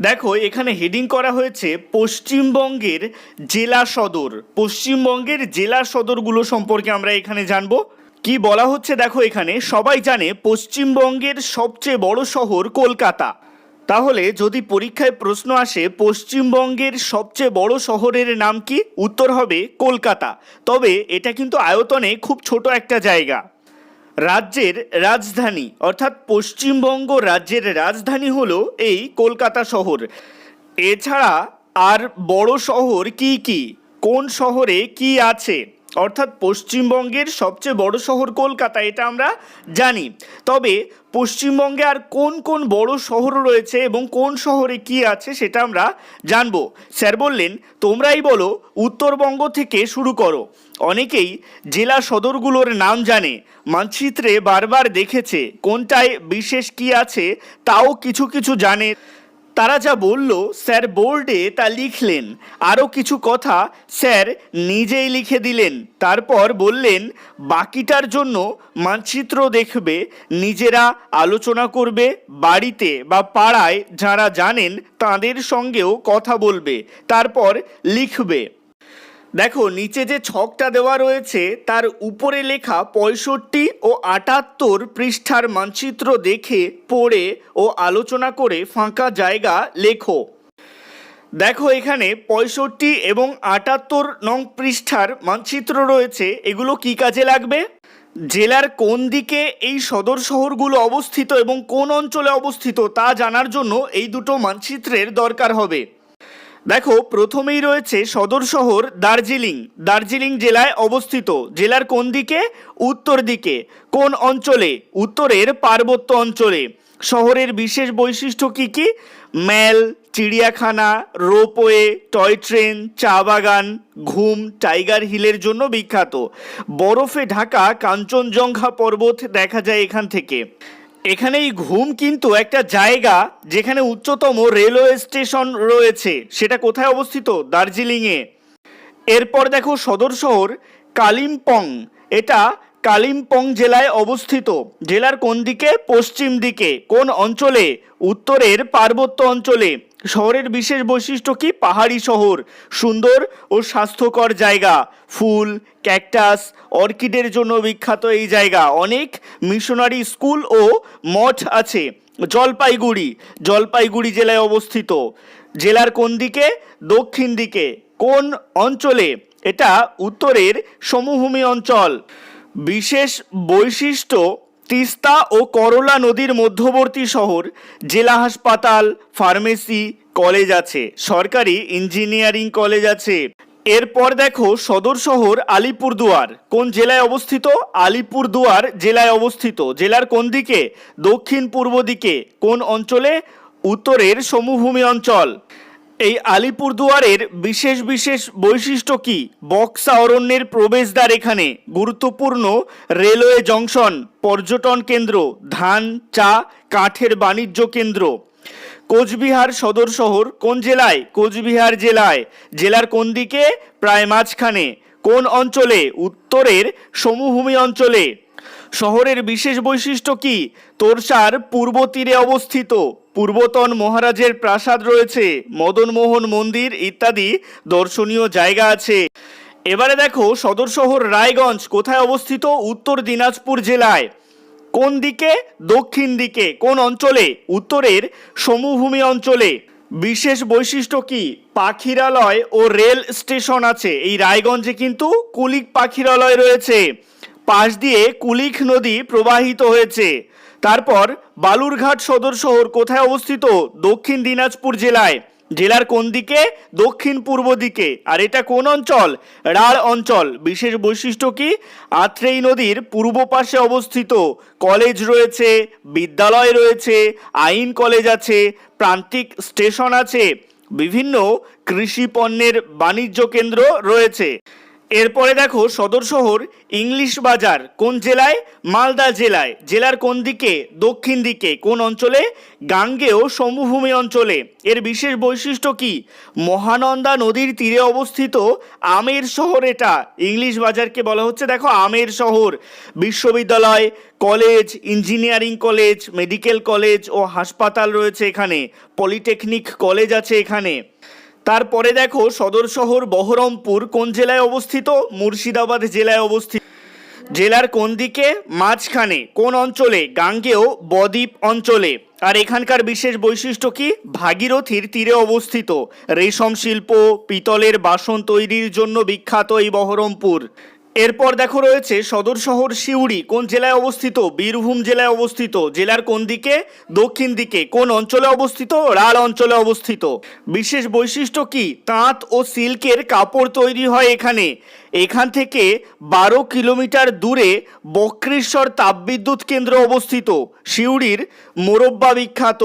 দেখো, এখানে হেডিং করা হয়েছে পশ্চিমবঙ্গের জেলা সদর। পশ্চিমবঙ্গের জেলা সদরগুলো সম্পর্কে আমরা এখানে জানব। কি বলা হচ্ছে দেখো এখানে, সবাই জানে পশ্চিমবঙ্গের সবচেয়ে বড় শহর কলকাতা। তাহলে যদি পরীক্ষায় প্রশ্ন আসে, পশ্চিমবঙ্গের সবচেয়ে বড় শহরের নাম কি? উত্তর হবে কলকাতা। তবে এটা কিন্তু আয়তনে খুব ছোট একটা জায়গা। রাজ্যের রাজধানী, অর্থাৎ পশ্চিমবঙ্গ রাজ্যের রাজধানী হলো এই কলকাতা শহর। এছাড়া আর বড় শহর কি কি? কোন শহরে কি আছে? অর্থাৎ পশ্চিমবঙ্গের সবচেয়ে বড় শহর কলকাতা, এটা আমরা জানি। তবে পশ্চিমবঙ্গে আর কোন কোন বড় শহর রয়েছে এবং কোন শহরে কি আছে সেটা আমরা জানব। স্যার বললেন, তোমরাই বলো, উত্তরবঙ্গ থেকে শুরু করো। অনেকেই জেলা সদরগুলোর নাম জানে। মানচিত্রে বারবার দেখেছে কোনটায় বিশেষ কি আছে, তাও কিছু কিছু জানে। তারা যা বলল, স্যার বোর্ডে তা লিখলেন। আরও কিছু কথা স্যার নিজেই লিখে দিলেন। তারপর বললেন, বাকিটার জন্য মানচিত্র দেখবে, নিজেরা আলোচনা করবে, বাড়িতে বা পাড়ায় যারা জানেন তাদের সঙ্গেও কথা বলবে, তারপর লিখবে। দেখো, নিচে যে ছকটা দেওয়া রয়েছে, তার উপরে লেখা পঁয়ষট্টি ও আটাত্তর পৃষ্ঠার মানচিত্র দেখে, পড়ে ও আলোচনা করে ফাঁকা জায়গা লেখো। দেখো এখানে পঁয়ষট্টি এবং আটাত্তর নং পৃষ্ঠার মানচিত্র রয়েছে, এগুলো কি কাজে লাগবে? জেলার কোন দিকে এই সদর শহরগুলো অবস্থিত এবং কোন অঞ্চলে অবস্থিত তা জানার জন্য এই দুটো মানচিত্রের দরকার হবে। দেখো, প্রথমেই রয়েছে সদর শহর দার্জিলিং। দার্জিলিং জেলায় অবস্থিত। জেলার কোন দিকে? উত্তর দিকে। কোন অঞ্চলে? উত্তরের পার্বত্য অঞ্চলে। শহরের বিশেষ বৈশিষ্ট্য কি কি? ম্যাল, চিড়িয়াখানা, রোপওয়ে, টয় ট্রেন, চা বাগান, ঘুম, টাইগার হিলের জন্য বিখ্যাত। বরফে ঢাকা কাঞ্চনজঙ্ঘা পর্বত দেখা যায় এখান থেকে। এখানে এই ঘুম কিন্তু একটা জায়গা যেখানে উচ্চতম রেলওয়ে স্টেশন রয়েছে। সেটা কোথায় অবস্থিত? দার্জিলিংয়ে। এরপর দেখো সদর শহর কালিম্পং। এটা কালিম্পং জেলায় অবস্থিত। জেলার কোন দিকে? পশ্চিম দিকে। কোন অঞ্চলে? উত্তরের পার্বত্য অঞ্চলে। শহরের বিশেষ বৈশিষ্ট্য কি? পাহাড়ি শহর, সুন্দর ও স্বাস্থ্যকর জায়গা, ফুল, ক্যাকটাস, অর্কিডের জন্য বিখ্যাত এই জায়গা। অনেক মিশনারি স্কুল ও মঠ আছে। জলপাইগুড়ি জলপাইগুড়ি জেলায় অবস্থিত। জেলার কোন দিকে? দক্ষিণ দিকে। কোন অঞ্চলে? এটা উত্তরের সমভূমি অঞ্চল। বিশেষ বৈশিষ্ট্য তিস্তা ও করলা নদীর মধ্যবর্তী শহর, জেলা হাসপাতাল, ফার্মেসি, কলেজ আছে, সরকারি ইঞ্জিনিয়ারিং কলেজ আছে। এরপর দেখো সদর শহর আলিপুরদুয়ার। কোন জেলায় অবস্থিত? আলিপুরদুয়ার জেলায় অবস্থিত। জেলার কোন দিকে? দক্ষিণ পূর্ব দিকে। কোন অঞ্চলে? উত্তরের সমভূমি অঞ্চল। এই আলিপুরদুয়ারের বিশেষ বিশেষ বৈশিষ্ট্য কি? বক্সা অরণ্যের প্রবেশদ্বার এখানে। গুরুত্বপূর্ণ রেলওয়ে জংশন, পর্যটন কেন্দ্র, ধান, চা, কাঠের বাণিজ্য কেন্দ্র। কোচবিহার সদর শহর কোন জেলায়? কোচবিহার জেলায়। জেলার কোন দিকে? প্রায় মাঝখানে। কোন অঞ্চলে? উত্তরের সমভূমি অঞ্চলে। শহরের বিশেষ বৈশিষ্ট্য কি? তোরসার পূর্ব তীরে অবস্থিত। পূর্বতন মহারাজের প্রাসাদ রয়েছে, মদনমোহন মন্দির ইত্যাদি দর্শনীয় জায়গা আছে। এবারে দেখো, সদর শহর রায়গঞ্জ, কোথায় অবস্থিত? উত্তর দিনাজপুর জেলায়। কোন দিকে? দক্ষিণ দিকে। কোন অঞ্চলে? উত্তরের সমভূমি অঞ্চলে। বিশেষ বৈশিষ্ট্য কি? পাখিরালয় ও রেল স্টেশন আছে। এই রায়গঞ্জে কিন্তু কুলিক পাখিরালয় রয়েছে। পাশ দিয়ে কুলিক নদী প্রবাহিত হয়েছে। তারপর বালুরঘাট সদর শহর কোথায় অবস্থিত? দক্ষিণ দিনাজপুর জেলায়। জেলার কোন দিকে? দক্ষিণ পূর্ব দিকে। আর এটা কোন অঞ্চল? রাঢ় অঞ্চল। বিশেষ বৈশিষ্ট্য কি? আত্রেই নদীর পূর্ব পাশে অবস্থিত। কলেজ রয়েছে, বিদ্যালয় রয়েছে, আইন কলেজ আছে, প্রান্তিক স্টেশন আছে। বিভিন্ন কৃষি পণ্যের বাণিজ্য কেন্দ্র রয়েছে। এরপরে দেখো সদর শহর ইংলিশ বাজার। কোন জেলায়? মালদা জেলায়। জেলার কোন দিকে? দক্ষিণ দিকে। কোন অঞ্চলে? গাঙ্গেয় সমভূমি অঞ্চলে। এর বিশেষ বৈশিষ্ট্য কি? মহানন্দা নদীর তীরে অবস্থিত আমের শহর এটা। ইংলিশ বাজারকে বলা হচ্ছে, দেখো, আমের শহর। বিশ্ববিদ্যালয়, college, engineering college, medical college ও হাসপাতাল রয়েছে এখানে। পলিটেকনিক কলেজ আছে এখানে। তারপরে দেখো সদর শহর বহরমপুর, কোন জেলায় অবস্থিত? মুর্শিদাবাদ জেলায় অবস্থিত। জেলার কোন দিকে? মাঝখানে। কোন অঞ্চলে? গাঙ্গেয়, বদ্বীপ অঞ্চলে। আর এখানকার বিশেষ বৈশিষ্ট্য কি? ভাগীরথীর তীরে অবস্থিত। রেশম শিল্প, পিতলের বাসন তৈরির জন্য বিখ্যাত এই বহরমপুর। এরপর দেখো রয়েছে সদর শহর সিউড়ি, কোন জেলায় অবস্থিত? বীরভূম জেলায় অবস্থিত। জেলার কোন দিকে? দক্ষিণ দিকে। কোন অঞ্চলে অবস্থিত? রাল অঞ্চলে অবস্থিত। বিশেষ বৈশিষ্ট্য কি? তাঁত ও সিল্কের কাপড় তৈরি হয় এখানে। এখান থেকে বারো কিলোমিটার দূরে বক্রেশ্বর তাপবিদ্যুৎ কেন্দ্র অবস্থিত, সিউড়ির মোরব্বা বিখ্যাত।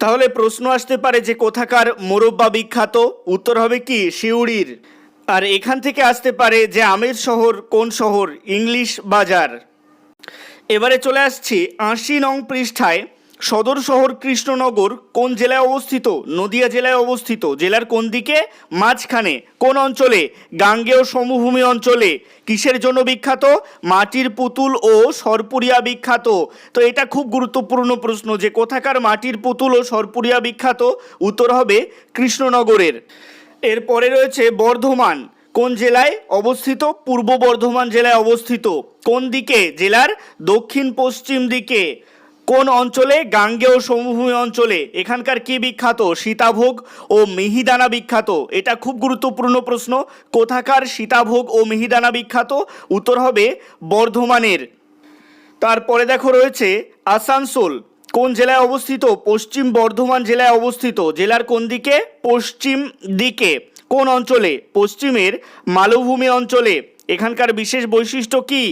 তাহলে প্রশ্ন আসতে পারে যে কোথাকার মোরব্বা বিখ্যাত? উত্তর হবে কি? সিউড়ির। আর এখান থেকে আসতে পারে যে আমের শহর কোন শহর? ইংলিশ বাজার। এবারে চলে আসছি আশি নং পৃষ্ঠায়। সদর শহর কৃষ্ণনগর, কোন জেলায় অবস্থিত? নদিয়া জেলায় অবস্থিত। জেলার কোন দিকে? মাঝখানে। কোন অঞ্চলে? গাঙ্গেয় সমভূমি অঞ্চলে। কিসের জন্য বিখ্যাত? মাটির পুতুল ও সরপুরিয়া বিখ্যাত। তো এটা খুব গুরুত্বপূর্ণ প্রশ্ন যে কোথাকার মাটির পুতুল ও সরপুরিয়া বিখ্যাত? উত্তর হবে কৃষ্ণনগরের। এরপরে রয়েছে বর্ধমান। কোন জেলায় অবস্থিত? পূর্ব বর্ধমান জেলায় অবস্থিত। কোন দিকে? জেলার দক্ষিণ পশ্চিম দিকে। কোন অঞ্চলে? গাঙ্গেয় সমভূমি অঞ্চলে। এখানকার কি বিখ্যাত? সীতাভোগ ও মিহিদানা বিখ্যাত। এটা খুব গুরুত্বপূর্ণ প্রশ্ন। কোথাকার সীতাভোগ ও মিহিদানা বিখ্যাত? উত্তর হবে বর্ধমানের। তারপরে দেখো রয়েছে আসানসোল। কোন জেলায় অবস্থিত? পশ্চিম বর্ধমান জেলায় অবস্থিত। জেলার কোন দিকে? পশ্চিম দিকে। কোন অঞ্চলে? পশ্চিমের মালভূমি অঞ্চলে। এখানকার বিশেষ বৈশিষ্ট্য কি?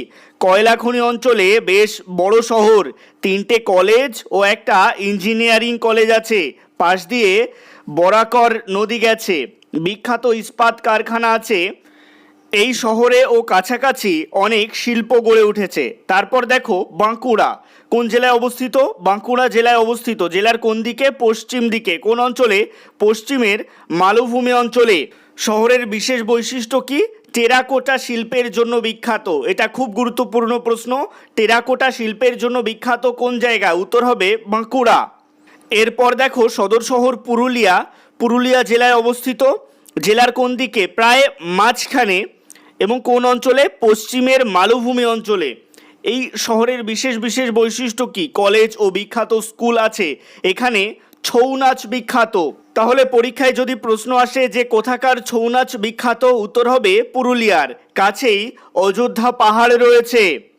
কয়লা খনি অঞ্চলে বেশ বড় শহর। তিনটে কলেজ ও একটা ইঞ্জিনিয়ারিং কলেজ আছে। পাশ দিয়ে বরাকর নদী গেছে। বিখ্যাত ইস্পাত কারখানা আছে। এই শহরে ও কাছাকাছি অনেক শিল্প গড়ে উঠেছে। তারপর দেখো বাঁকুড়া। কোন জেলায় অবস্থিত? বাঁকুড়া জেলায় অবস্থিত। জেলার কোন দিকে? পশ্চিম দিকে। কোন অঞ্চলে? পশ্চিমের মালভূমি অঞ্চলে। শহরের বিশেষ বৈশিষ্ট্য কি? টেরাকোটা শিল্পের জন্য বিখ্যাত। এটা খুব গুরুত্বপূর্ণ প্রশ্ন। টেরাকোটা শিল্পের জন্য বিখ্যাত কোন জায়গা উত্তর হবে বাঁকুড়া। এরপর দেখো সদর শহর পুরুলিয়া। পুরুলিয়া জেলায় অবস্থিত। জেলার কোন দিকে? প্রায় মাঝখানে এবং কোন অঞ্চলে? পশ্চিমের মালভূমি অঞ্চলে। এই শহরের বিশেষ বিশেষ বৈশিষ্ট্য কি? কলেজ ও বিখ্যাত স্কুল আছে। এখানে ছৌ নাচ বিখ্যাত। তাহলে পরীক্ষায় যদি প্রশ্ন আসে যে কোথাকার ছৌ নাচ বিখ্যাত, উত্তর হবে পুরুলিয়ার। কাছেই অযোধ্যা পাহাড় রয়েছে।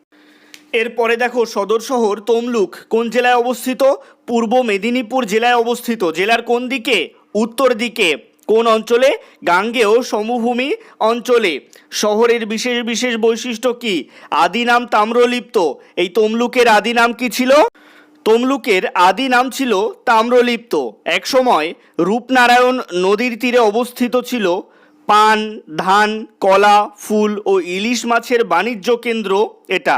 এরপরে দেখো, সদর শহর তমলুক। কোন জেলায় অবস্থিত? পূর্ব মেদিনীপুর জেলায় অবস্থিত। জেলার কোন দিকে? উত্তর দিকে। কোন অঞ্চলে? গাঙ্গেয় সমভূমি অঞ্চলে। শহরের বিশেষ বিশেষ বৈশিষ্ট্য কি? আদি নাম তাম্রলিপ্ত। এই তমলুকের আদি নাম কি ছিল? তমলুকের আদি নাম ছিল তাম্রলিপ্ত। একসময় রূপনারায়ণ নদীর তীরে অবস্থিত ছিল। পান, ধান, কলা, ফুল ও ইলিশ মাছের বাণিজ্য কেন্দ্র এটা।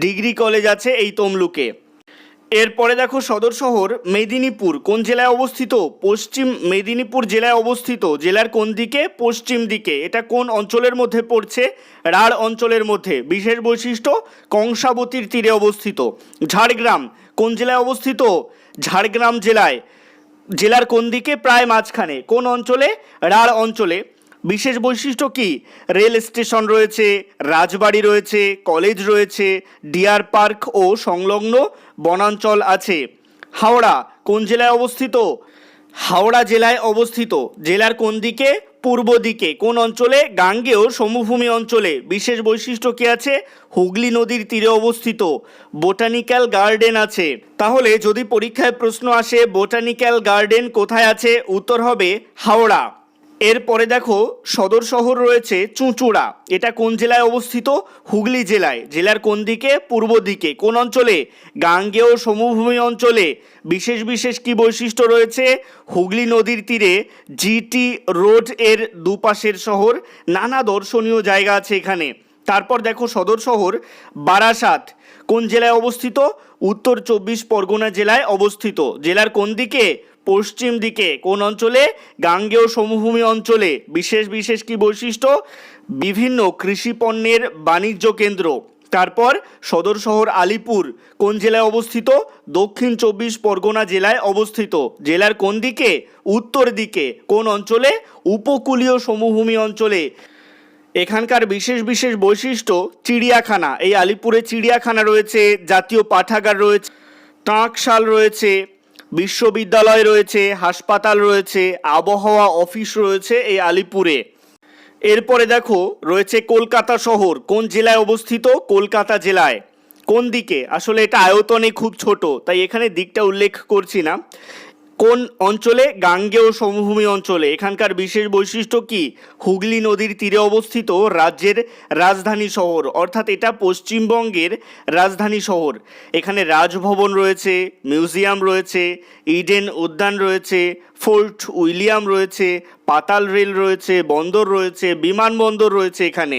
ডিগ্রি কলেজ আছে এই তমলুকে। এরপরে দেখো সদর শহর মেদিনীপুর। কোন জেলায় অবস্থিত? পশ্চিম মেদিনীপুর জেলায় অবস্থিত। জেলার কোন দিকে? পশ্চিম দিকে। এটা কোন অঞ্চলের মধ্যে পড়ছে? রাঢ় অঞ্চলের মধ্যে। বিশেষ বৈশিষ্ট্য, কংসাবতীর তীরে অবস্থিত। ঝাড়গ্রাম, কোন জেলায় অবস্থিত? ঝাড়গ্রাম জেলায়। জেলার কোন দিকে? প্রায় মাঝখানে। কোন অঞ্চলে? রাঢ় অঞ্চলে। বিশেষ বৈশিষ্ট্য কি? রেল স্টেশন রয়েছে, রাজবাড়ি রয়েছে, কলেজ রয়েছে, ডিয়ার পার্ক ও সংলগ্ন বনাঞ্চল আছে। হাওড়া, কোন জেলায় অবস্থিত? হাওড়া জেলায় অবস্থিত। জেলার কোন দিকে? পূর্ব দিকে। কোন অঞ্চলে? গাঙ্গেয় সমভূমি অঞ্চলে। বিশেষ বৈশিষ্ট্য কি আছে? হুগলি নদীর তীরে অবস্থিত। বোটানিক্যাল গার্ডেন আছে। তাহলে যদি পরীক্ষায় প্রশ্ন আসে, বোটানিক্যাল গার্ডেন কোথায় আছে? উত্তর হবে হাওড়া। এরপরে দেখো সদর শহর রয়েছে চুঁচুড়া। এটা কোন জেলায় অবস্থিত? হুগলি জেলায়। জেলার কোন দিকে? পূর্ব দিকে। কোন অঞ্চলে? গাঙ্গেয় সমভূমি অঞ্চলে। বিশেষ বিশেষ কি বৈশিষ্ট্য রয়েছে? হুগলি নদীর তীরে জিটি রোডের দুপাশের শহর। নানা দর্শনীয় জায়গা আছে এখানে। তারপর দেখো সদর শহর, বারাসাত। কোন জেলায় অবস্থিত? উত্তর চব্বিশ পরগনা জেলায় অবস্থিত। জেলার কোন দিকে? পশ্চিম দিকে কোন অঞ্চলে? গাঙ্গেয় সমভূমি অঞ্চলে। বিশেষ বিশেষ কি বৈশিষ্ট্য? বিভিন্ন কৃষি পণ্যের বাণিজ্য কেন্দ্র। তারপর সদর শহর আলিপুর কোন জেলায় অবস্থিত? দক্ষিণ চব্বিশ পরগনা জেলায় অবস্থিত। জেলার কোন দিকে? উত্তর দিকে। কোন অঞ্চলে? উপকূলীয় সমভূমি অঞ্চলে। এখানকার বিশেষ বিশেষ বৈশিষ্ট্য চিড়িয়াখানা। এই আলিপুরে চিড়িয়াখানা রয়েছে, জাতীয় পাঠাগার রয়েছে, টাঁকশাল রয়েছে বিশ্ববিদ্যালয় রয়েছে, হাসপাতাল রয়েছে, আবহাওয়া অফিস রয়েছে এই আলিপুরে। এরপরে দেখো, রয়েছে কলকাতা শহর। কোন জেলায় অবস্থিত? কলকাতা জেলায়। কোন দিকে? আসলে এটা আয়তনে খুব ছোট, তাই এখানে দিকটা উল্লেখ করছি না। কোন অঞ্চলে? গাঙ্গেয় সমভূমি অঞ্চলে। এখানকার বিশেষ বৈশিষ্ট্য কি? হুগলি নদীর তীরে অবস্থিত রাজ্যের রাজধানী শহর। অর্থাৎ এটা পশ্চিমবঙ্গের রাজধানী শহর। এখানে রাজভবন রয়েছে, মিউজিয়াম রয়েছে, ইডেন উদ্যান রয়েছে, ফোর্ট উইলিয়াম রয়েছে, পাতাল রেল রয়েছে, বন্দর রয়েছে, বিমানবন্দর রয়েছে এখানে।